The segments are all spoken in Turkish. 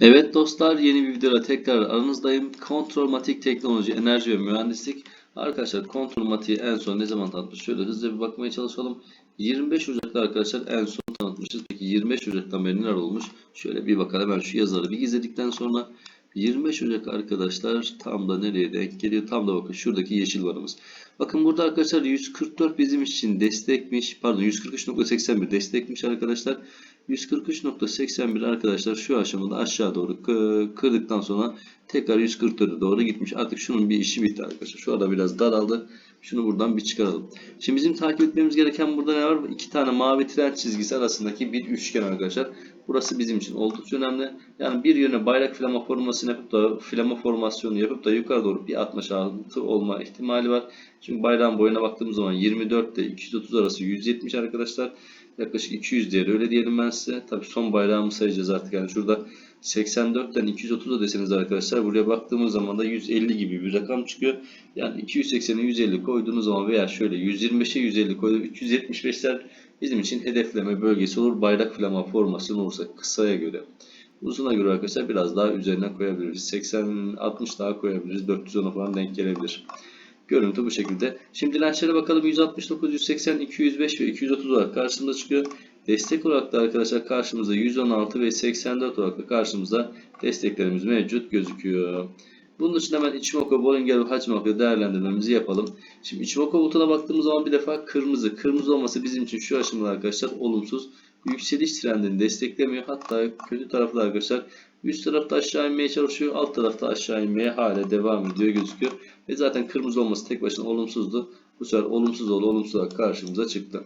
Evet dostlar yeni bir videoda tekrar aranızdayım. Kontrolmatik teknoloji, enerji ve mühendislik. Arkadaşlar kontrolmatiği en son ne zaman tanıtmış? Şöyle hızlıca bir bakmaya çalışalım. 25 Ocak'ta arkadaşlar en son tanıtmışız. Peki 25 Ocak'tan beri neler olmuş? Şöyle bir bakalım hemen şu yazıları bir gizledikten sonra 25 Ocak arkadaşlar tam da nereye denk geliyor? Tam da bakın şuradaki yeşil varımız. Bakın burada arkadaşlar 144 bizim için destekmiş. Pardon 143.81 destekmiş arkadaşlar. 143.81 arkadaşlar şu aşamada aşağı doğru kı- kırdıktan sonra tekrar 144'e doğru gitmiş. Artık şunun bir işi bitti arkadaşlar. Şu arada biraz daraldı. Şunu buradan bir çıkaralım. Şimdi bizim takip etmemiz gereken burada ne var? İki tane mavi tren çizgisi arasındaki bir üçgen arkadaşlar. Burası bizim için oldukça önemli. Yani bir yöne bayrak flama formasını yapıp da flama formasyonu yapıp da yukarı doğru bir 66 olma ihtimali var. Çünkü bayrağın boyuna baktığımız zaman 24 ile 230 arası 170 arkadaşlar. Yaklaşık 200 değeri öyle diyelim ben size. Tabi son bayrağımı sayacağız artık. Yani şurada 84'ten 230'a deseniz arkadaşlar buraya baktığımız zaman da 150 gibi bir rakam çıkıyor. Yani 280'e 150 koyduğunuz zaman veya şöyle 125'e 150 koyduğunuz 375'ler bizim için hedefleme bölgesi olur. Bayrak flama formasyonu olursa kısaya göre. Uzuna göre arkadaşlar biraz daha üzerine koyabiliriz. 80 60 daha koyabiliriz. 410'a falan denk gelebilir. Görüntü bu şekilde. Şimdi dirençlere bakalım. 169, 180, 205 ve 230 olarak karşımıza çıkıyor. Destek olarak da arkadaşlar karşımızda 116 ve 84 olarak da karşımızda desteklerimiz mevcut gözüküyor. Bunun için hemen Ichimoku, Bollinger ve Hachimoku değerlendirmemizi yapalım. Şimdi Ichimoku butona baktığımız zaman bir defa kırmızı. Kırmızı olması bizim için şu aşamada arkadaşlar olumsuz. Yükseliş trendini desteklemiyor. Hatta kötü tarafı da arkadaşlar üst tarafta aşağı inmeye çalışıyor. Alt tarafta aşağı inmeye hala devam ediyor gözüküyor. Ve zaten kırmızı olması tek başına olumsuzdu. Bu sefer olumsuz oldu. Olumsuz olarak karşımıza çıktı.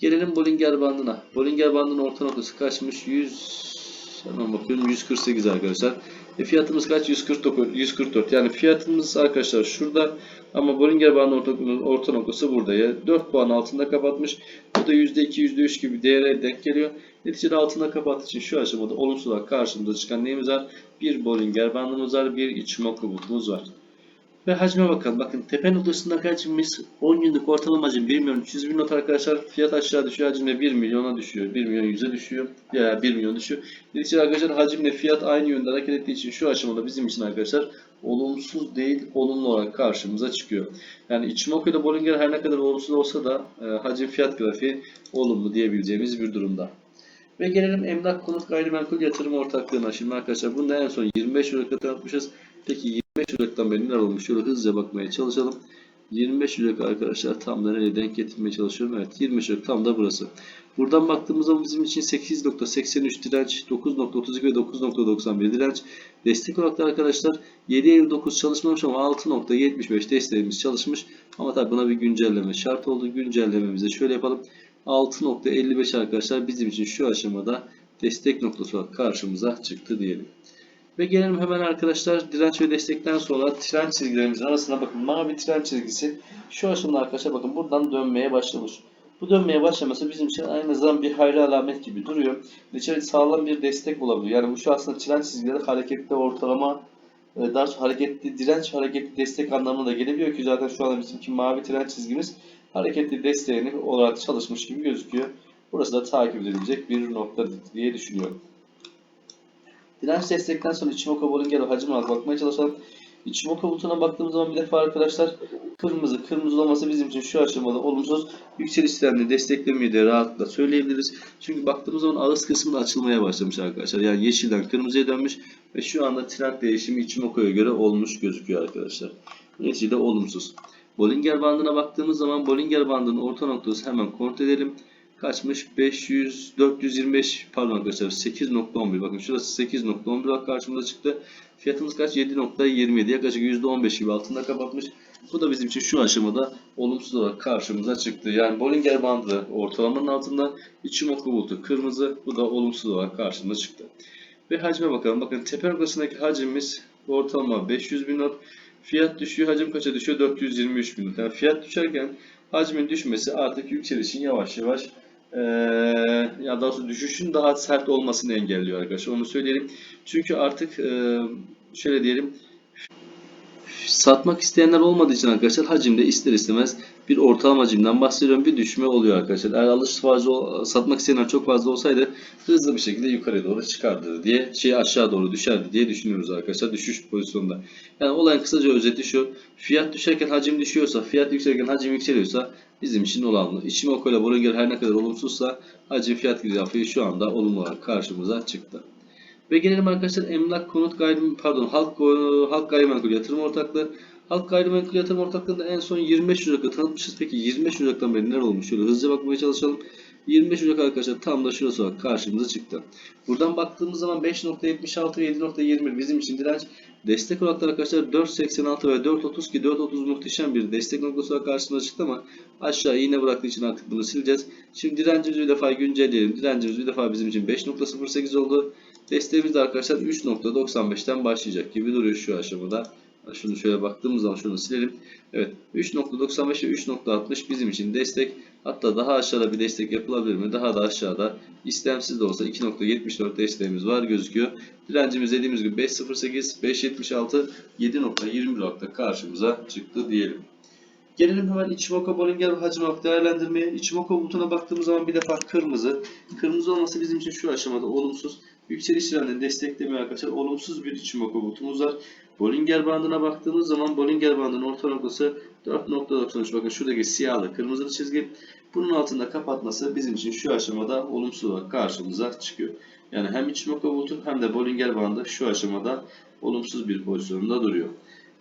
Gelelim Bollinger bandına. Bollinger bandının orta noktası kaçmış? 100 hemen bakıyorum 148 arkadaşlar. E fiyatımız kaç? 149, 144. Yani fiyatımız arkadaşlar şurada ama Bollinger bandının orta, orta noktası burada. Ya 4 puan altında kapatmış. Bu da %2, %3 gibi değere denk geliyor. Neticede altında kapattığı için şu aşamada olumsuz olarak karşımıza çıkan neyimiz var? Bir Bollinger bandımız var, bir Ichimoku butumuz var. Ve hacme bakalım. Bakın tepe noktasındaki hacmimiz 10 günlük ortalama hacim 1 milyon 300 bin not arkadaşlar. Fiyat aşağı düşüyor. Hacimle 1 milyona düşüyor. 1 milyon 100'e düşüyor. Ya 1 milyon düşüyor. Neticede arkadaşlar hacimle fiyat aynı yönde hareket ettiği için şu aşamada bizim için arkadaşlar olumsuz değil olumlu olarak karşımıza çıkıyor. Yani Ichimoku ile Bollinger her ne kadar olumsuz olsa da e, hacim fiyat grafiği olumlu diyebileceğimiz bir durumda. Ve gelelim emlak konut gayrimenkul yatırım ortaklığına. Şimdi arkadaşlar bunu en son 25 Ocak'ta tanıtmışız. Peki 25 Ocak'tan beri neler olmuş? Şöyle hızlıca bakmaya çalışalım. 25 Ocak arkadaşlar tam da nereye denk getirmeye çalışıyorum. Evet 25 Ocak tam da burası. Buradan baktığımız zaman bizim için 8.83 direnç, 9.32 ve 9.91 direnç. Destek olarak da arkadaşlar 7.59 çalışmamış ama 6.75 desteğimiz çalışmış. Ama tabi buna bir güncelleme şart oldu. Güncellememizi şöyle yapalım. 6.55 arkadaşlar bizim için şu aşamada destek noktası olarak karşımıza çıktı diyelim. Ve gelelim hemen arkadaşlar direnç ve destekten sonra tren çizgilerimizin arasına bakın mavi tren çizgisi şu aşamada arkadaşlar bakın buradan dönmeye başlamış. Bu dönmeye başlaması bizim için aynı zamanda bir hayra alamet gibi duruyor. Neticede sağlam bir destek olabiliyor. Yani bu şu aslında tren çizgileri hareketli ortalama e, sonra hareketli direnç hareketli destek anlamına da gelebiliyor ki zaten şu anda bizimki mavi tren çizgimiz hareketli desteğini olarak çalışmış gibi gözüküyor. Burası da takip edilecek bir nokta diye düşünüyorum. Direnç destekten sonra Ichimoku Bollinger hacim olarak bakmaya çalışalım. Ichimoku butona baktığımız zaman bir defa arkadaşlar kırmızı, kırmızı olması bizim için şu aşamada olumsuz yükseliş trendini desteklemiyor diye rahatlıkla söyleyebiliriz. Çünkü baktığımız zaman ağız kısmı da açılmaya başlamış arkadaşlar. Yani yeşilden kırmızıya dönmüş ve şu anda trend değişimi Ichimoku'ya göre olmuş gözüküyor arkadaşlar. Neticede olumsuz. Bollinger bandına baktığımız zaman Bollinger bandının orta noktası hemen kontrol edelim. Kaçmış? 500, 425 pardon arkadaşlar 8.11 bakın şurası 8.11 olarak karşımıza çıktı. Fiyatımız kaç? 7.27 yaklaşık %15 gibi altında kapatmış. Bu da bizim için şu aşamada olumsuz olarak karşımıza çıktı. Yani Bollinger bandı ortalamanın altında Ichimoku bulutu kırmızı bu da olumsuz olarak karşımıza çıktı. Ve hacme bakalım. Bakın tepe noktasındaki hacmimiz ortalama 500 bin not. Fiyat düşüyor. Hacim kaça düşüyor? 423 bin not. Yani fiyat düşerken hacmin düşmesi artık yükselişin yavaş yavaş ee, ya daha düşüşün daha sert olmasını engelliyor arkadaşlar. Onu söyleyelim. Çünkü artık e, şöyle diyelim satmak isteyenler olmadığı için arkadaşlar hacimde ister istemez bir ortalama hacimden bahsediyorum. Bir düşme oluyor arkadaşlar. Eğer alış fazla satmak isteyenler çok fazla olsaydı hızlı bir şekilde yukarıya doğru çıkardı diye şey aşağı doğru düşerdi diye düşünüyoruz arkadaşlar düşüş pozisyonunda. Yani olayın kısaca özeti şu. Fiyat düşerken hacim düşüyorsa, fiyat yükselirken hacim yükseliyorsa bizim için olumlu. Ichimoku ile Bollinger her ne kadar olumsuzsa hacim fiyat grafiği şu anda olumlu olarak karşımıza çıktı. Ve gelelim arkadaşlar emlak konut gayrim pardon halk halk gayrimenkul yatırım ortaklığı. Halk gayrimenkul yatırım ortaklığında en son 25 Ocak'ta tanıtmışız. Peki 25 Ocak'tan beri neler olmuş? Şöyle hızlıca bakmaya çalışalım. 25 Ocak arkadaşlar tam da şurası olarak karşımıza çıktı. Buradan baktığımız zaman 5.76 ve 7.21 bizim için direnç. Destek olarak da arkadaşlar 4.86 ve 4.30 ki 4.30 muhteşem bir destek noktası olarak karşımıza çıktı ama aşağı iğne bıraktığı için artık bunu sileceğiz. Şimdi direncimizi bir defa güncelleyelim. Direncimiz bir defa bizim için 5.08 oldu. Desteğimiz de arkadaşlar 3.95'ten başlayacak gibi duruyor şu aşamada. Şunu şöyle baktığımız zaman şunu silelim. Evet 3.95 ve 3.60 bizim için destek. Hatta daha aşağıda bir destek yapılabilir mi? Daha da aşağıda istemsiz de olsa 2.74 desteğimiz var gözüküyor. Direncimiz dediğimiz gibi 5.08, 5.76, 7.21 olarak karşımıza çıktı diyelim. Gelelim hemen Ichimoku Bollinger ve hacim olarak değerlendirmeye. Ichimoku bulutuna baktığımız zaman bir defa kırmızı. Kırmızı olması bizim için şu aşamada olumsuz. Yükseliş trendini desteklemiyor arkadaşlar. Olumsuz bir Ichimoku bulutumuz var. Bollinger bandına baktığımız zaman Bollinger bandının orta noktası 4.93. Bakın şuradaki siyahlı kırmızılı çizgi. Bunun altında kapatması bizim için şu aşamada olumsuz olarak karşımıza çıkıyor. Yani hem Ichimoku bulutu hem de Bollinger bandı şu aşamada olumsuz bir pozisyonda duruyor.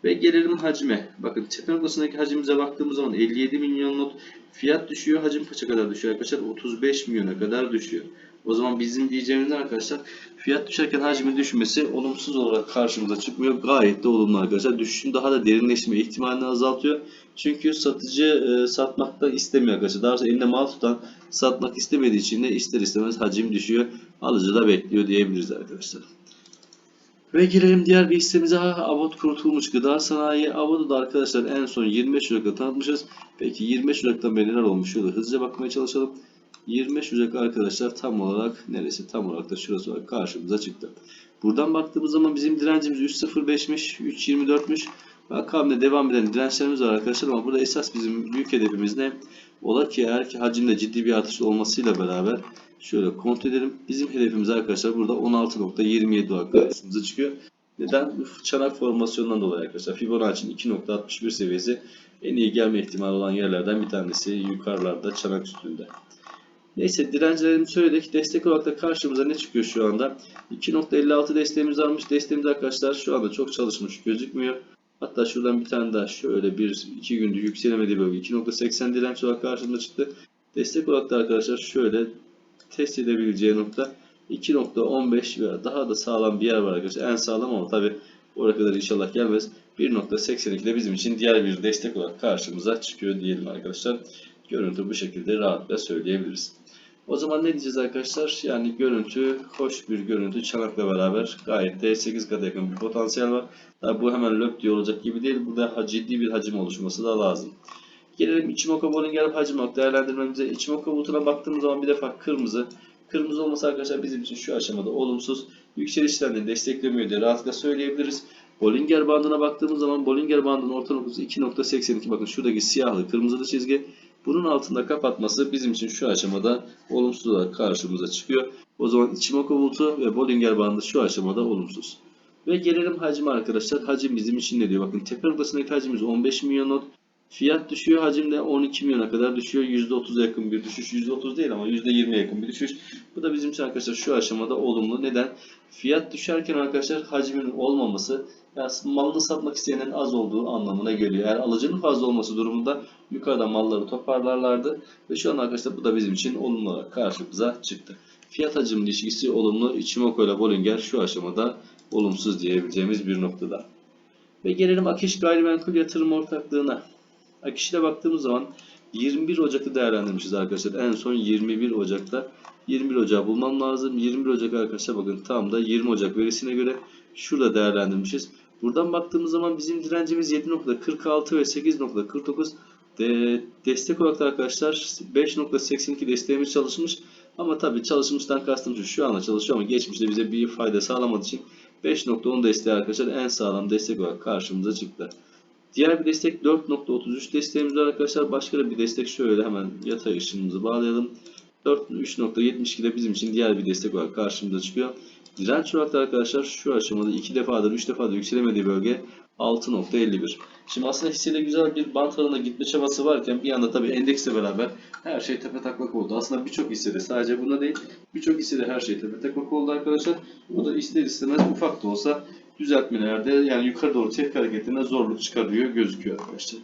Ve gelelim hacme. Bakın tepe noktasındaki hacimize baktığımız zaman 57 milyon not fiyat düşüyor. Hacim kaça kadar düşüyor arkadaşlar? 35 milyona kadar düşüyor. O zaman bizim diyeceğimiz arkadaşlar fiyat düşerken hacmin düşmesi olumsuz olarak karşımıza çıkmıyor. Gayet de olumlu arkadaşlar. Düşüşün daha da derinleşme ihtimalini azaltıyor. Çünkü satıcı e, satmakta istemiyor arkadaşlar. Daha sonra elinde mal tutan satmak istemediği için de ister istemez hacim düşüyor. Alıcı da bekliyor diyebiliriz arkadaşlar. Ve gelelim diğer bir hissemize. Avot kurutulmuş gıda sanayi. Avot'u da arkadaşlar en son 25 Ocak'ta tanıtmışız. Peki 25 Ocak'tan beri neler olmuş? Şöyle hızlıca bakmaya çalışalım. 25 Ocak arkadaşlar tam olarak neresi? Tam olarak da şurası olarak karşımıza çıktı. Buradan baktığımız zaman bizim direncimiz 3.05'miş, 3.24'müş. Akabinde devam eden dirençlerimiz var arkadaşlar ama burada esas bizim büyük hedefimiz ne? Ola ki eğer ki hacimde ciddi bir artış olmasıyla beraber şöyle kontrol edelim. Bizim hedefimiz arkadaşlar burada 16.27 olarak karşımıza çıkıyor. Neden? Çanak formasyonundan dolayı arkadaşlar. Fibonacci'nin 2.61 seviyesi en iyi gelme ihtimali olan yerlerden bir tanesi yukarılarda çanak üstünde. Neyse direncilerimizi söyledik. Destek olarak da karşımıza ne çıkıyor şu anda? 2.56 desteğimiz varmış. Desteğimiz arkadaşlar şu anda çok çalışmış gözükmüyor. Hatta şuradan bir tane daha şöyle bir iki gündür yükselemediği bölge 2.80 direnç olarak karşımıza çıktı. Destek olarak da arkadaşlar şöyle test edebileceği nokta 2.15 ve daha da sağlam bir yer var arkadaşlar. En sağlam ama tabi oraya kadar inşallah gelmez. 1.82 de bizim için diğer bir destek olarak karşımıza çıkıyor diyelim arkadaşlar. Görüntü bu şekilde rahatla söyleyebiliriz. O zaman ne diyeceğiz arkadaşlar? Yani görüntü hoş bir görüntü çanakla beraber gayet de 8 kata yakın bir potansiyel var. Tabi bu hemen löp diye olacak gibi değil. Burada ciddi bir hacim oluşması da lazım. Gelelim Ichimoku Bollinger hacim olarak değerlendirmemize. Ichimoku bulutuna baktığımız zaman bir defa kırmızı. Kırmızı olması arkadaşlar bizim için şu aşamada olumsuz. Yükselişlerini desteklemiyor diye rahatlıkla söyleyebiliriz. Bollinger bandına baktığımız zaman Bollinger bandının orta noktası 2.82. Bakın şuradaki siyahlı kırmızılı çizgi. Bunun altında kapatması bizim için şu aşamada olumsuz olarak karşımıza çıkıyor. O zaman Ichimoku bulutu ve Bollinger bandı şu aşamada olumsuz. Ve gelelim hacime arkadaşlar. Hacim bizim için ne diyor? Bakın tepe noktasındaki hacimiz 15 milyon not. Fiyat düşüyor. Hacim de 12 milyona kadar düşüyor. %30'a yakın bir düşüş. %30 değil ama %20'ye yakın bir düşüş. Bu da bizim için arkadaşlar şu aşamada olumlu. Neden? Fiyat düşerken arkadaşlar hacmin olmaması yani malını satmak isteyenin az olduğu anlamına geliyor. Eğer alıcının fazla olması durumunda yukarıda malları toparlarlardı. Ve şu an arkadaşlar bu da bizim için olumlu olarak karşımıza çıktı. Fiyat hacim ilişkisi olumlu. Ichimoku ile Bollinger şu aşamada olumsuz diyebileceğimiz bir noktada. Ve gelelim Akiş Gayrimenkul Yatırım Ortaklığı'na. Akiş'e baktığımız zaman 21 Ocak'ta değerlendirmişiz arkadaşlar. En son 21 Ocak'ta 21 Ocak bulmam lazım. 21 Ocak arkadaşlar bakın tam da 20 Ocak verisine göre şurada değerlendirmişiz. Buradan baktığımız zaman bizim direncimiz 7.46 ve 8.49 de, destek olarak da arkadaşlar 5.82 desteğimiz çalışmış. Ama tabii çalışmıştan kastım şu, şu anda çalışıyor ama geçmişte bize bir fayda sağlamadığı için 5.10 desteği arkadaşlar en sağlam destek olarak karşımıza çıktı. Diğer bir destek 4.33 desteğimiz var arkadaşlar. Başka bir destek şöyle hemen yatay ışınımızı bağlayalım. 4 3.72 de bizim için diğer bir destek olarak karşımıza çıkıyor. Direnç olarak da arkadaşlar şu aşamada 2 defadır 3 defadır yükselemediği bölge 6.51. Şimdi aslında hisseyle güzel bir bant aralığına gitme çabası varken bir anda tabii endeksle beraber her şey tepe taklak oldu. Aslında birçok hissede sadece buna değil birçok hissede her şey tepe taklak oldu arkadaşlar. Bu da ister istemez ufak da olsa düzeltmelerde yani yukarı doğru tepki hareketlerine zorluk çıkarıyor gözüküyor arkadaşlar.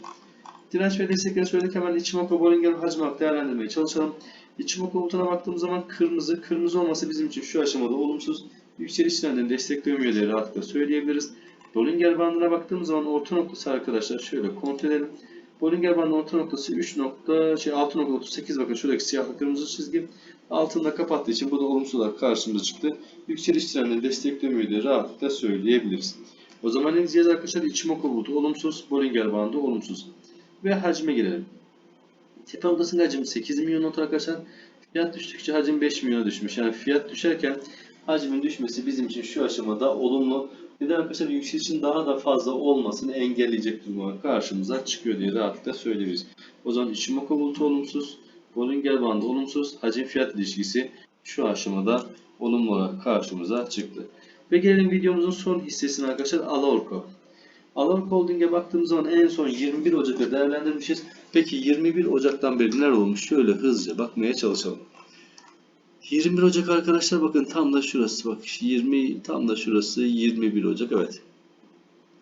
Direnç ve destekleri söyledik hemen Ichimoku Bollinger hacim olarak değerlendirmeye çalışalım. Ichimoku butona baktığımız zaman kırmızı, kırmızı olması bizim için şu aşamada olumsuz. Yükseliş trendini destekliyor diye rahatlıkla söyleyebiliriz. Bollinger bandına baktığımız zaman orta noktası arkadaşlar şöyle kontrol edelim. Bollinger bandının orta noktası 3 nokta, şey 6.38 bakın şuradaki siyahlı kırmızı çizgi altında kapattığı için bu da olumsuz olarak karşımıza çıktı. Yükseliş trendini destekliyor diye rahatlıkla söyleyebiliriz. O zaman ne diyeceğiz arkadaşlar? Ichimoku bulutu olumsuz, Bollinger bandı olumsuz. Ve hacme girelim. Tepe noktasının hacmi 8 milyon not arkadaşlar. Fiyat düştükçe hacim 5 milyona düşmüş. Yani fiyat düşerken hacmin düşmesi bizim için şu aşamada olumlu. Neden arkadaşlar yükselişin daha da fazla olmasını engelleyecek duruma karşımıza çıkıyor diye rahatlıkla söyleyebiliriz. O zaman Ichimoku bulutu olumsuz, Bollinger bandı olumsuz, hacim fiyat ilişkisi şu aşamada olumlu olarak karşımıza çıktı. Ve gelelim videomuzun son hissesine arkadaşlar Alorco. Alorco Holding'e baktığımız zaman en son 21 Ocak'ta değerlendirmişiz. Peki 21 Ocak'tan beri neler olmuş? Şöyle hızlıca bakmaya çalışalım. 21 Ocak arkadaşlar bakın tam da şurası bak 20 tam da şurası 21 Ocak evet.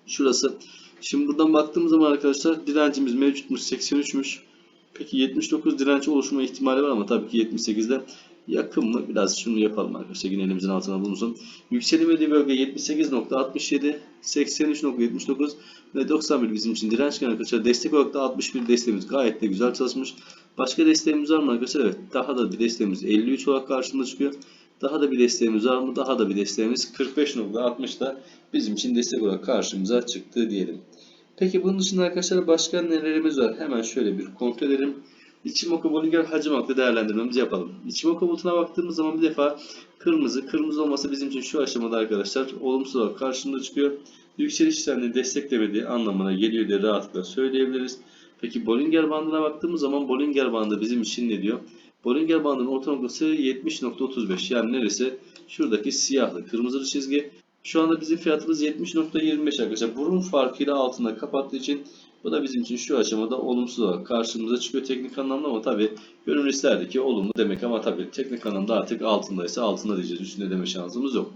Şurası. Şimdi buradan baktığımız zaman arkadaşlar direncimiz mevcutmuş 83'müş. Peki 79 direnç oluşma ihtimali var ama tabii ki 78'de yakın mı? Biraz şunu yapalım arkadaşlar yine elimizin altına bulunsun. Yükselemediği bölge 78.67, 83.79 ve 91 bizim için dirençken arkadaşlar. Destek olarak da 61 desteğimiz gayet de güzel çalışmış. Başka desteğimiz var mı arkadaşlar? Evet. Daha da bir desteğimiz 53 olarak karşımıza çıkıyor. Daha da bir desteğimiz var mı? Daha da bir desteğimiz 45.60 da bizim için destek olarak karşımıza çıktı diyelim. Peki bunun dışında arkadaşlar başka nelerimiz var? Hemen şöyle bir kontrol edelim. Ichimoku Bollinger hacim haklı değerlendirmemizi yapalım. Ichimoku butuna baktığımız zaman bir defa kırmızı. Kırmızı olması bizim için şu aşamada arkadaşlar olumsuz olarak karşımıza çıkıyor. Yükseliş trendini desteklemediği anlamına geliyor diye rahatlıkla söyleyebiliriz. Peki Bollinger bandına baktığımız zaman Bollinger bandı bizim için ne diyor? Bollinger bandının orta noktası 70.35 yani neresi? Şuradaki siyahlı kırmızılı çizgi. Şu anda bizim fiyatımız 70.25 arkadaşlar. Burun farkıyla altında kapattığı için bu da bizim için şu aşamada olumsuz olarak karşımıza çıkıyor teknik anlamda ama tabi gönül isterdi ki olumlu demek ama tabi teknik anlamda artık altındaysa altında diyeceğiz. Üstünde deme şansımız yok.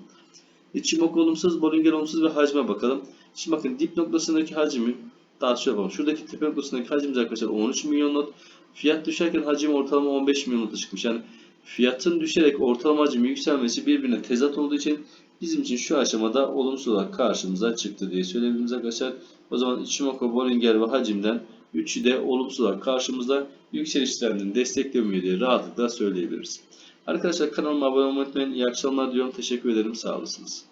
Ichimoku olumsuz, Bollinger olumsuz ve hacme bakalım. Şimdi bakın dip noktasındaki hacmi daha şöyle yapalım. Şuradaki tepe noktasındaki hacimiz arkadaşlar 13 milyon not. Fiyat düşerken hacim ortalama 15 milyon nota çıkmış. Yani fiyatın düşerek ortalama hacmi yükselmesi birbirine tezat olduğu için bizim için şu aşamada olumsuz olarak karşımıza çıktı diye söyleyebiliriz arkadaşlar. O zaman Ichimoku, Bollinger ve hacimden üçü de olumsuz olarak karşımızda yükseliş trendini desteklemiyor diye rahatlıkla söyleyebiliriz. Arkadaşlar kanalıma abone olmayı unutmayın. İyi akşamlar diyorum. Teşekkür ederim. Sağ olasınız.